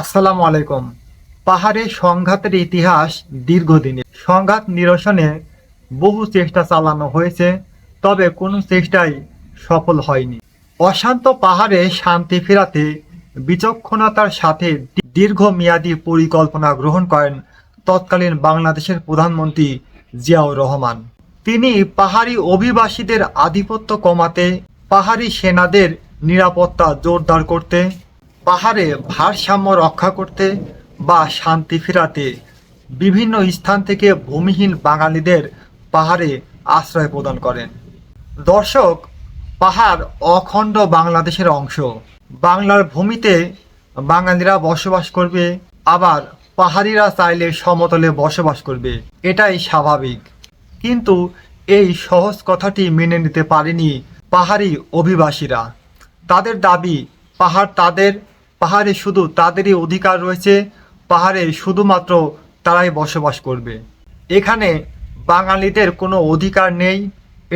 আসসালামু আলাইকুম। পাহাড়ে সংঘাতের ইতিহাস দীর্ঘদিনের। সংঘাত নিরসনে বহু চেষ্টা চালানো হয়েছে, তবে কোনো চেষ্টাই সফল হয়নি। অশান্ত পাহাড়ে শান্তি ফেরাতে বিচক্ষণতার সাথে দীর্ঘমেয়াদী পরিকল্পনা গ্রহণ করেন তৎকালীন বাংলাদেশের প্রধানমন্ত্রী জিয়াউর রহমান। তিনি পাহাড়ি অভিবাসীদের আধিপত্য কমাতে, পাহাড়ি সেনাদের নিরাপত্তা জোরদার করতে পাহাড়ে ভারসাম্য রক্ষা করতে বা শান্তি ফেরাতে বিভিন্ন স্থান থেকে ভূমিহীন বাঙালিদের পাহাড়ে আশ্রয় প্রদান করেন। দর্শক, পাহাড় অখণ্ড বাংলাদেশের অংশ। বাংলার ভূমিতে বাঙালিরা বসবাস করবে, আবার পাহাড়িরা চাইলে সমতলে বসবাস করবে। এটাই স্বাভাবিক। কিন্তু এই সহজ কথাটি মেনে নিতে পারেনি পাহাড়ি অভিবাসীরা। তাদের দাবি, পাহাড় তাদের পাহাড়ে শুধু তাদেরই অধিকার রয়েছে, পাহাড়ে শুধুমাত্র তারাই বসবাস করবে। এখানে বাঙালিদের কোনো অধিকার নেই,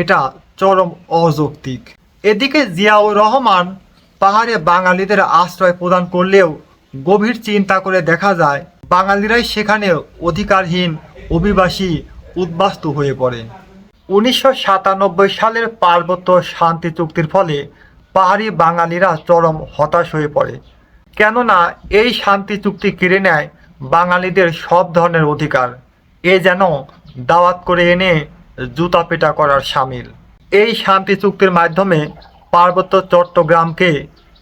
এটা চরম অযৌক্তিক। এদিকে জিয়াউর রহমান পাহাড়ে বাঙালিদের আশ্রয় প্রদান করলেও গভীর চিন্তা করে দেখা যায়, বাঙালিরাই সেখানে অধিকারহীন অভিবাসী উদ্বাস্তু হয়ে পড়ে। উনিশশো সাতানব্বই সালের পার্বত্য শান্তি চুক্তির ফলে পাহাড়ি বাঙালিরা চরম হতাশ হয়ে পড়ে। কেননা এই শান্তি চুক্তি কেড়ে নেয় বাঙালিদের সব ধরনের অধিকার। এ যেন দাওয়াত করে এনে জুতা পেটা করার সামিল। এই শান্তি চুক্তির মাধ্যমে পার্বত্য চট্টগ্রামকে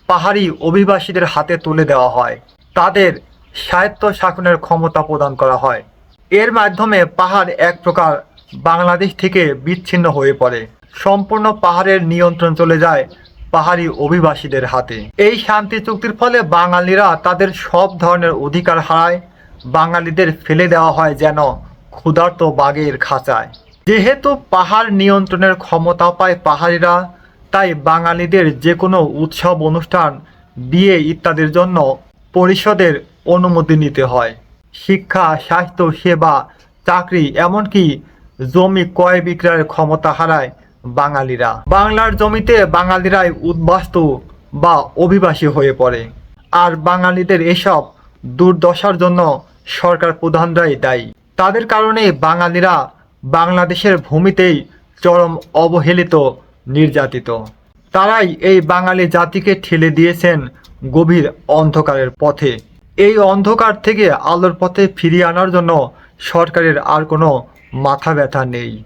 পাহাড়ি অভিবাসীদের হাতে তুলে দেওয়া হয়। তাদের স্বায়ত্ত শাসনের ক্ষমতা প্রদান করা হয়। এর মাধ্যমে পাহাড় এক প্রকার বাংলাদেশ থেকে বিচ্ছিন্ন হয়ে পড়ে। সম্পূর্ণ পাহাড়ের নিয়ন্ত্রণ চলে যায় পাহাড়ি অভিবাসীদের হাতে। এই শান্তি চুক্তির ফলে বাঙালিরা তাদের সব ধরনের অধিকার হারায়। বাঙালিদের ফেলে দেওয়া হয় যেন ক্ষুধার্ত বাঘের খাঁচায়। যেহেতু পাহাড় নিয়ন্ত্রণের ক্ষমতা পায় পাহাড়িরা, তাই বাঙালিদের যে কোনো উৎসব, অনুষ্ঠান, বিয়ে ইত্যাদির জন্য পরিষদের অনুমতি নিতে হয়। শিক্ষা, স্বাস্থ্য, সেবা, চাকরি, এমনকি জমি ক্রয় বিক্রয়ের ক্ষমতা হারায়। বাঙালিরা। বাংলার জমিতে বাঙালিরাই উদ্বাস্তু বা অভিবাসী হয়ে পড়ে। আর বাঙালিদের এসব দুর্দশার জন্য সরকার প্রধানরাই দায়ী। তাদের কারণে বাঙালিরা বাংলাদেশের ভূমিতেই চরম অবহেলিত, নির্যাতিত। তারাই এই বাঙালি জাতিকে ঠেলে দিয়েছেন গভীর অন্ধকারের পথে। এই অন্ধকার থেকে আলোর পথে ফিরিয়ে আনার জন্য সরকারের আর কোনো মাথা ব্যথা নেই।